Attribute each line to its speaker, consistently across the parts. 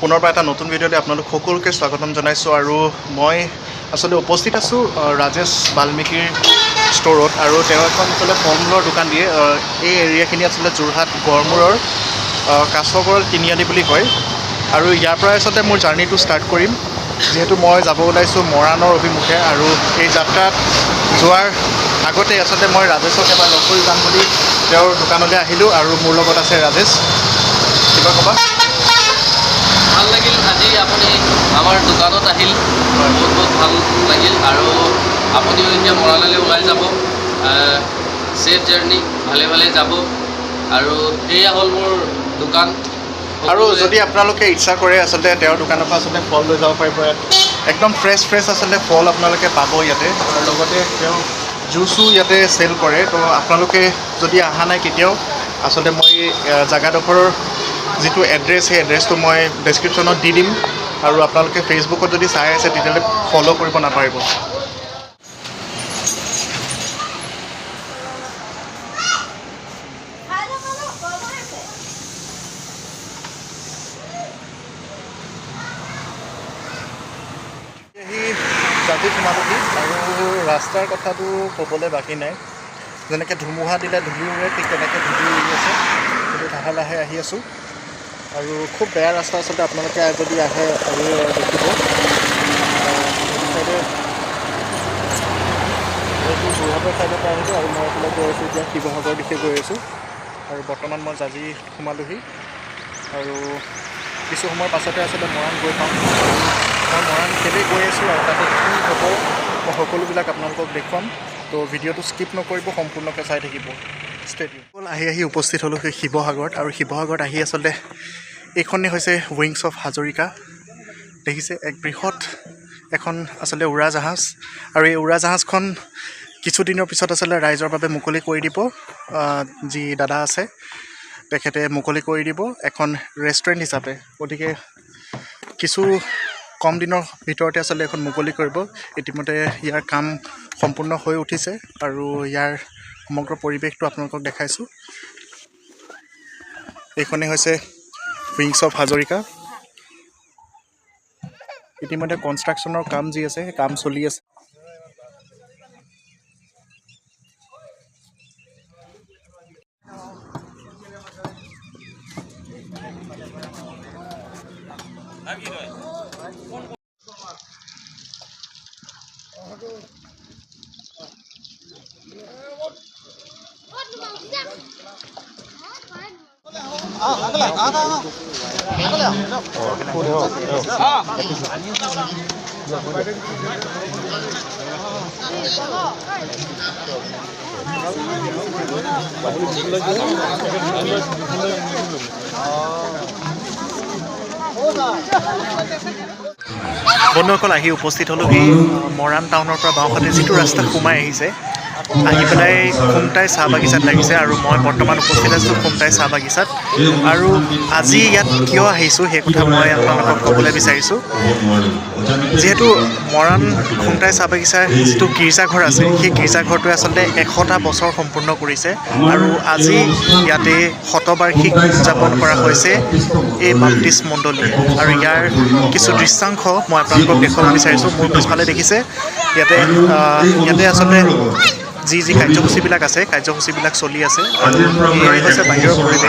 Speaker 1: পুনৰবাৰ এটা নতুন ভিডিঅ'লৈ আপোনালোক সকলোকে স্বাগতম জনাইছোঁ আৰু মই আচলতে উপস্থিত আছোঁ ৰাজেশ বাল্মীকিৰ ষ্ট'ৰত আৰু তেওঁ এখন আচলতে ফল মূলৰ দোকান দিয়ে। এই এৰিয়াখিনি আচলতে যোৰহাট, গড়মূৰৰ কাছগড়, তিনিআলি বুলি কয়। আৰু ইয়াৰ পৰাই আচলতে মোৰ জাৰ্ণিটো ষ্টাৰ্ট কৰিম। যিহেতু মই যাব ওলাইছোঁ মৰাণৰ অভিমুখে আৰু এই যাত্ৰাত যোৱাৰ আগতে আচলতে মই ৰাজেশক এবাৰ লগ কৰি যাম বুলি তেওঁৰ দোকানলৈ আহিলোঁ আৰু মোৰ লগত আছে ৰাজেশ। কিবা ক'বা?
Speaker 2: আপুনি আমাৰ দোকানত আহিল। বহুত বহুত ভালো লাগিল। আৰু আপুনিও এতিয়া মৰাণলৈ ওলাই যাব। ছেফ জাৰ্ণি ভালে ভালে যাব। আৰু এয়া হ'ল মোৰ দোকান।
Speaker 1: আৰু যদি আপোনালোকে ইচ্ছা কৰে আচলতে তেওঁৰ দোকানৰ পৰা আচলতে ফল লৈ যাব পাৰিব। একদম ফ্ৰেছ ফ্ৰেছ আচলতে ফল আপোনালোকে পাব ইয়াতে। আৰু লগতে তেওঁ জুচো ইয়াতে চেল কৰে। তো আপোনালোকে যদি অহা নাই কেতিয়াও, আচলতে মই জেগাডোখৰৰ যিটো এড্ৰেছ সেই এড্ৰেছটো মই ডেছক্ৰিপশ্যনত দি দিম। আৰু আপোনালোকে ফেচবুকত যদি চাই আছে, তেতিয়াহ'লে ফ'ল' কৰিব নাপাৰিব আহি ৰাতি সোমালোহি আৰু ৰাস্তাৰ কথাটো ক'বলৈ বাকী নাই। যেনেকৈ ধুমুহা দিলে ধূলি উৰে ঠিক তেনেকৈ ধূলি উৰি আছে। কিন্তু লাহে লাহে আহি আছোঁ। আৰু খুব বেয়া ৰাস্তা আচলতে আপোনালোকে যদি আহে আৰু দেখিব। চাইডে এইটো যোৰহাটৰ চাইডৰ পৰা আহিলোঁ আৰু মই এইফালে গৈ আছোঁ এতিয়া, শিৱসাগৰ দিশে গৈ আছোঁ। আৰু বৰ্তমান মই জাজি সোমালোহি। আৰু কিছু সময়ৰ পাছতে আচলতে মৰাণ গৈ পাম। মই মৰাণ কেলৈ গৈ আছোঁ আৰু তাতে কি হ'ব, মই সকলোবিলাক আপোনালোকক দেখুৱাম। তো ভিডিঅ'টো স্কিপ নকৰিব, সম্পূৰ্ণকৈ চাই থাকিব। ষ্টেডিয়াম আহি আহি উপস্থিত হ'লোঁ শিৱসাগৰত। আৰু শিৱসাগৰত আহি আচলতে এইখনেই হৈছে উইংছ অফ হাজৰিকা দেখিছে এক বৃহৎ এখন আচলতে উৰাজাহাজ। আৰু এই উৰাজাহাজখন কিছুদিনৰ পিছত আচলতে ৰাইজৰ বাবে মুকলি কৰি দিব যি দাদা আছে তেখেতে মুকলি কৰি দিব এখন ৰেষ্টুৰেণ্ট হিচাপে। গতিকে কিছু কম দিনৰ ভিতৰতে আচলতে এখন মুকলি কৰিব। ইতিমধ্যে ইয়াৰ কাম সম্পূৰ্ণ হৈ উঠিছে আৰু ইয়াৰ সমগ্ৰ পৰিৱেশটো আপোনালোকক দেখাইছোঁ। এইখনেই হৈছে উইংছ অফ হাজৰিকা ইতিমধ্যে কনষ্ট্ৰাকশ্যনৰ কাম যি আছে কাম চলি আছে। বন্ধুসকল আহি উপস্থিত হ'লোহি। মৰাণ টাউনৰ পৰা বাওঁফালে যিটো ৰাস্তা সোমাই আহিছে আহি পেলাই খুমটাই চাহ বাগিচাত লাগিছে আৰু মই বৰ্তমান উপস্থিত আছোঁ খুমটাই চাহ বাগিচাত। আৰু আজি ইয়াত কিয় আহিছোঁ সেই কথা মই আপোনালোকক ক'বলৈ বিচাৰিছোঁ। যিহেতু মৰাণ খুমটাই চাহ বাগিচাৰ যিটো গীৰ্জাঘৰ আছে সেই গীৰ্জাঘৰটোৱে আচলতে এশটা বছৰ সম্পূৰ্ণ কৰিছে। আৰু আজি ইয়াতে শতবাৰ্ষিক উদযাপন কৰা হৈছে এই বাপ্তিষ্ট মণ্ডলীয়ে আৰু ইয়াৰ কিছু দৃশ্যাংশ মই আপোনালোকক দেখুৱাব বিচাৰিছোঁ মোৰ পিছফালে দেখিছে। ইয়াতে ইয়াতে আচলতে যি যি কাৰ্যসূচীবিলাক আছে কাৰ্যসূচীবিলাক চলি আছে আৰু এই হৈছে বাহিৰৰ পৰিৱেশ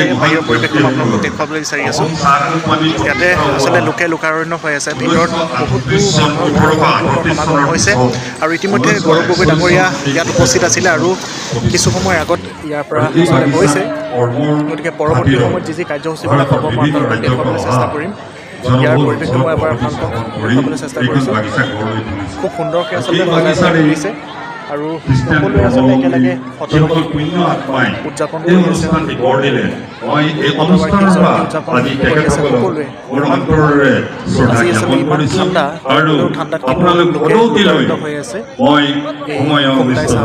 Speaker 1: এই বাহিৰৰ পৰিৱেশটো আপোনালোকক দেখুৱাবলৈ বিচাৰি আছোঁ। ইয়াতে আচলতে লোকে লোকাৰণ্য হৈ আছে ভিতৰত বহুতো সমাগম হৈছে। আৰু ইতিমধ্যে গৌৰৱ গগৈ ডাঙৰীয়া ইয়াত উপস্থিত আছিলে আৰু কিছু সময় আগত ইয়াৰ পৰা আচলতে গৈছে গতিকে পৰৱৰ্তী সময়ত যি যি কাৰ্যসূচীবিলাক হ'ব মই আপোনালোকক দেখুৱাবলৈ চেষ্টা কৰিম। ইয়াৰ পৰিৱেশটো মই এবাৰ আপোনালোকক দেখুৱাবলৈ চেষ্টা কৰিছোঁ। খুব সুন্দৰকৈ আচলতে তুলিছে আৰু সকলোৱে আচলতে একেলগে উদযাপন কৰি আছে
Speaker 3: মই এই অনুষ্ঠানৰ পৰা আজি তেখেতসকলক মোৰ অন্তৰেৰে শ্ৰদ্ধা
Speaker 1: আজি আচলতে
Speaker 3: জ্ঞাপন
Speaker 1: ইমান
Speaker 3: কৰিছোঁ। আৰু
Speaker 1: কিন্তু ঠাণ্ডাত কিন্তু
Speaker 3: আপোনালোক
Speaker 1: লোকে
Speaker 3: পৰৱৰ্তীলৈ
Speaker 1: উপকৃত হৈ আছে।
Speaker 3: মই
Speaker 1: খুমটাই
Speaker 3: অনুষ্ঠিত
Speaker 1: বাগিচাৰ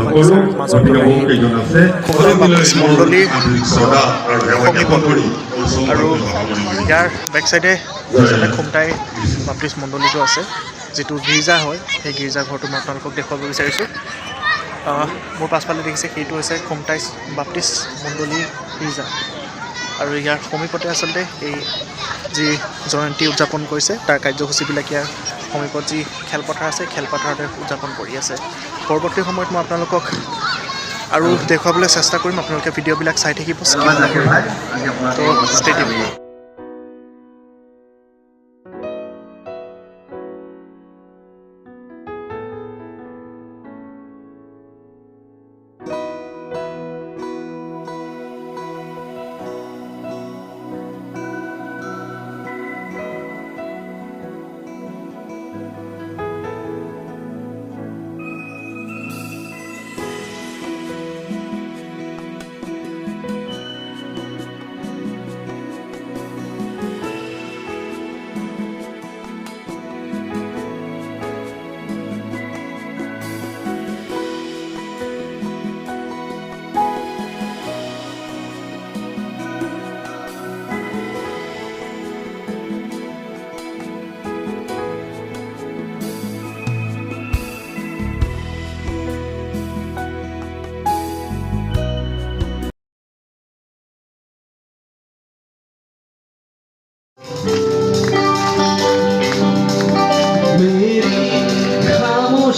Speaker 3: কৰোঁ।
Speaker 1: মোৰ পাছফালে দেখিছে, সেইটো হৈছে খোমটাইচ বাপটিষ্ট মণ্ডলী গীৰ্জা আৰু ইয়াৰ সমীপতে আচলতে এই যি জয়ন্তী উদযাপন কৰিছে, তাৰ কাৰ্যসূচীবিলাক ইয়াৰ সমীপত যি খেলপথাৰ আছে, খেলপথাৰতে উদযাপন কৰি আছে। পৰৱৰ্তী সময়ত মই আপোনালোকক আৰু দেখুৱাবলৈ চেষ্টা কৰিম। আপোনালোকে ভিডিঅ'বিলাক চাই থাকিব তো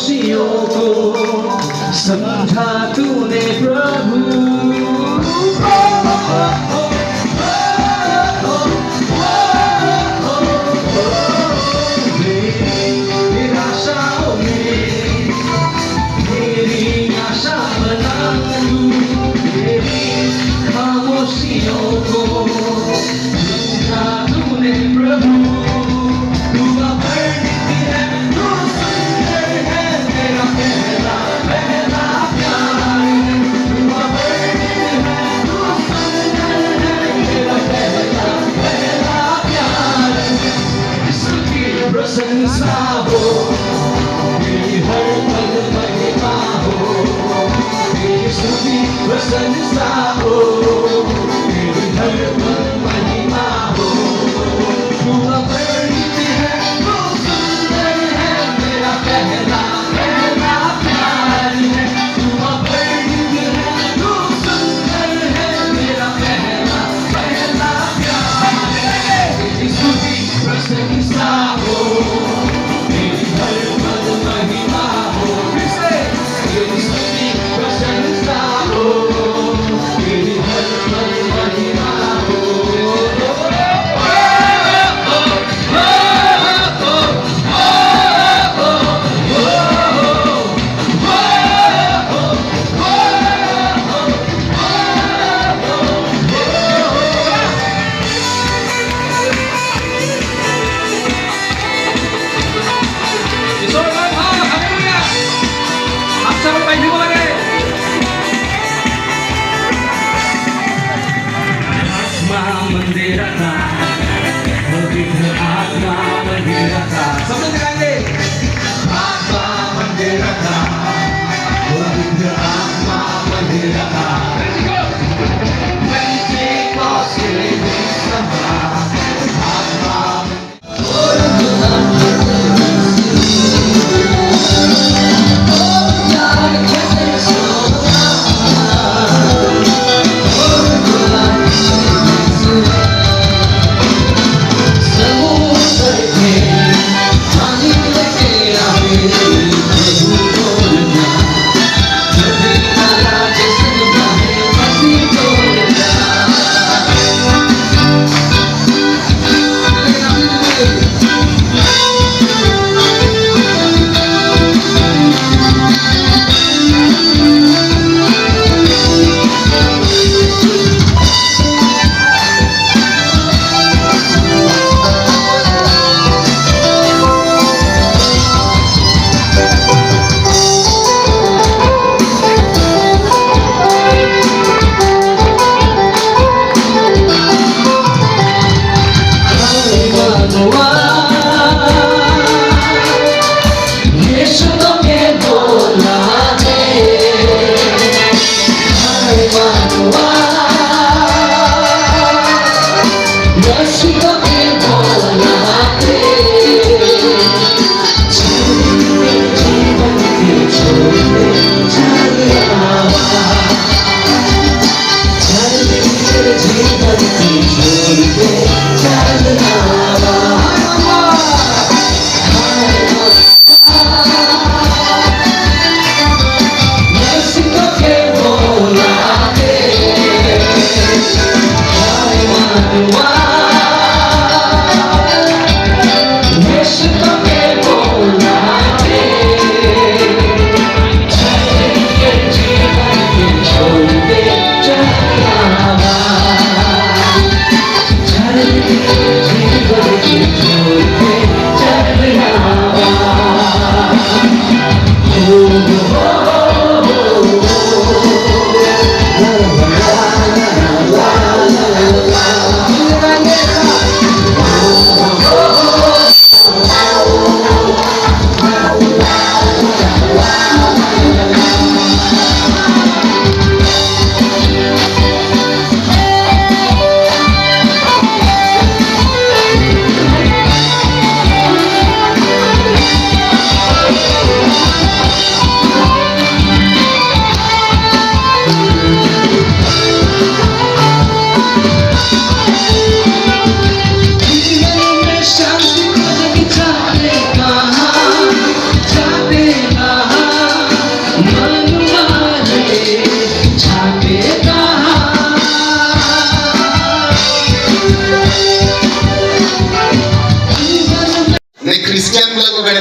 Speaker 4: खुशियों को समझा तूने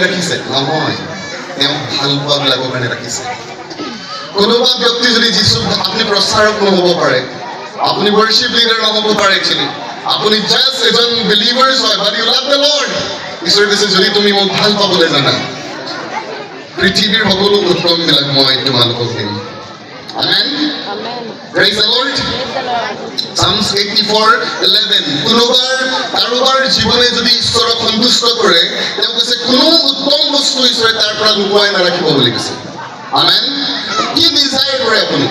Speaker 5: ৰাখিছে নহয়, তেওঁ ভালো পোৱাবিলাকৰ কাৰণে ৰাখিছে। কোনোবা ব্যক্তি যদি যিচুক আপুনি প্ৰচাৰক নহ'ব পাৰে, আপুনি ৱৰ্শ্বিপ লিডাৰ নহ'ব পাৰে একচুৱেলি আপুনি জাষ্ট এজন বিলিভাৰ্ছ হয় but you love the Lord ঈশ্বৰে কৈছে, যদি তুমি মোক ভালো পাবলৈ জানা, পৃথিৱীৰ সকলো উত্তমবিলাক মই তোমালোকক দিম। Amen. Praise the Lord.
Speaker 6: Praise the Lord.
Speaker 5: Psalms 84, 11 কোনোবাৰ কাৰোবাৰ জীৱনে যদি ঈশ্বৰক সন্তুষ্ট কৰে তেওঁ কৈছে কোনো উত্তম বস্তু ঈশ্বৰে তাৰ পৰা লুকুৱাই নাৰাখিব বুলি কৈছে। আমেন। কি ডিজায়াৰ কৰে আপুনি?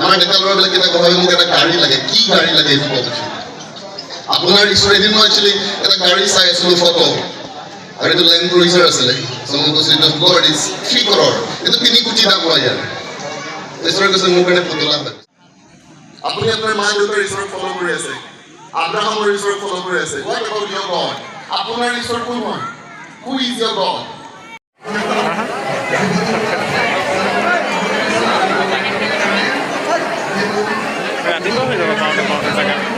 Speaker 5: আমাৰ ডেকা ল'ৰাবিলাকে এটা ভাবে মোক এটা গাড়ী লাগে। এইটো আপোনাৰ ঈশ্বৰে এদিন মই একচুৱেলি এটা গাড়ী চাই আছিলোঁ ফটো। আৰু এইটো লেণ্ড ক্ৰুইজাৰ আছিলে। মই কৈছোঁ এইটো তিনি কোটি দাম হয় ইয়াৰ। ঈশ্বৰে কৈছে মোৰ কাৰণে পুতলা আপুনি আপোনাৰ মা দেউতাৰ ঈশ্বৰক ফল' কৰি আছে আব্ৰাহামৰ ঈশ্বৰক ফল' কৰি আছে হোৱাট এবাউট ইয়ৰ গড আপোনাৰ ঈশ্বৰ কোন হয় হু ইজ ইয়ৰ গড
Speaker 1: ৰাতিপুৱা হৈ যাব পাওঁতে পাওঁতে চাগে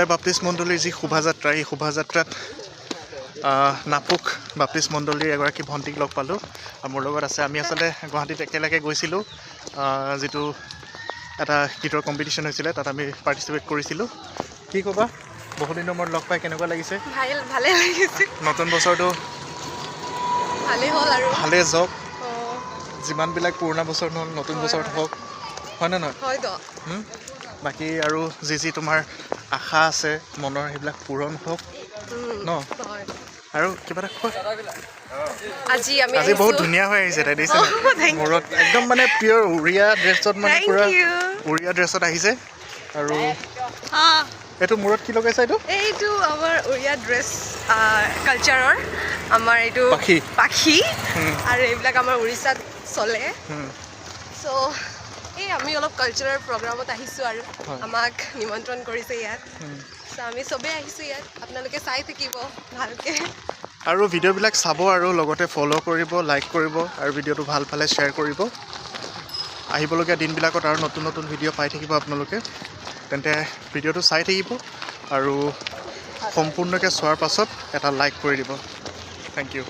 Speaker 1: খুমটাই বাপ্তিষ্ট মণ্ডলীৰ যি শোভাযাত্ৰা এই শোভাযাত্ৰাত নাপুক বাপ্তিষ্ট মণ্ডলীৰ এগৰাকী ভণ্টিক লগ পালোঁ। আৰু মোৰ লগত আছে। আমি আচলতে গুৱাহাটীত একেলগে গৈছিলোঁ। যিটো এটা গীতৰ কম্পিটিশ্যন হৈছিলে তাত আমি পাৰ্টিচিপেট কৰিছিলোঁ। কি ক'বা? বহুদিনৰ মূৰত লগ পাই কেনেকুৱা লাগিছে?
Speaker 6: ভাল ভালে
Speaker 1: নতুন বছৰটো
Speaker 6: ভালেই
Speaker 1: ভালেই যাওক। যিমানবিলাক পুৰণা বছৰ নহ'ল নতুন বছৰত হওক। হয়নে নহয়? বাকী আৰু যি যি তোমাৰ আশা আছে মনৰ সেইবিলাক পূৰণ হওক। ন? আৰু কিবা এটা কোৱা?
Speaker 6: আজি আমি
Speaker 1: আজি বহুত ধুনীয়া হৈ আহিছে তাই দেখিছে
Speaker 6: Oh,
Speaker 1: মূৰত একদম মানে পিয়ৰ উৰিয়া ড্ৰেছত মানে পূৰা উৰিয়া ড্ৰেছত আহিছে। আৰু এইটো মূৰত কি লগাইছা এইটো?
Speaker 6: এইটো আমাৰ উৰিয়া ড্ৰেছ কালচাৰৰ আমাৰ এইটো
Speaker 1: পাখি।
Speaker 6: পাখি। আৰু এইবিলাক আমাৰ উৰিষ্যাত চলে। চ' এই আমি অলপ কালচাৰেল প্ৰগ্ৰামত আহিছোঁ আৰু আমাক নিমন্ত্ৰণ কৰিছে ইয়াত। আমি চবেই আহিছোঁ ইয়াত। আপোনালোকে চাই থাকিব ভালকৈ।
Speaker 1: আৰু ভিডিঅ'বিলাক চাব আৰু লগতে ফ'ল' কৰিব লাইক কৰিব আৰু ভিডিঅ'টো ভালো পালে শ্বেয়াৰ কৰিব। আহিবলগীয়া দিনবিলাকত আৰু নতুন নতুন ভিডিঅ' পাই থাকিব আপোনালোকে। তেন্তে ভিডিঅ'টো চাই থাকিব আৰু সম্পূৰ্ণকৈ চোৱাৰ পাছত এটা লাইক কৰি দিব। Thank you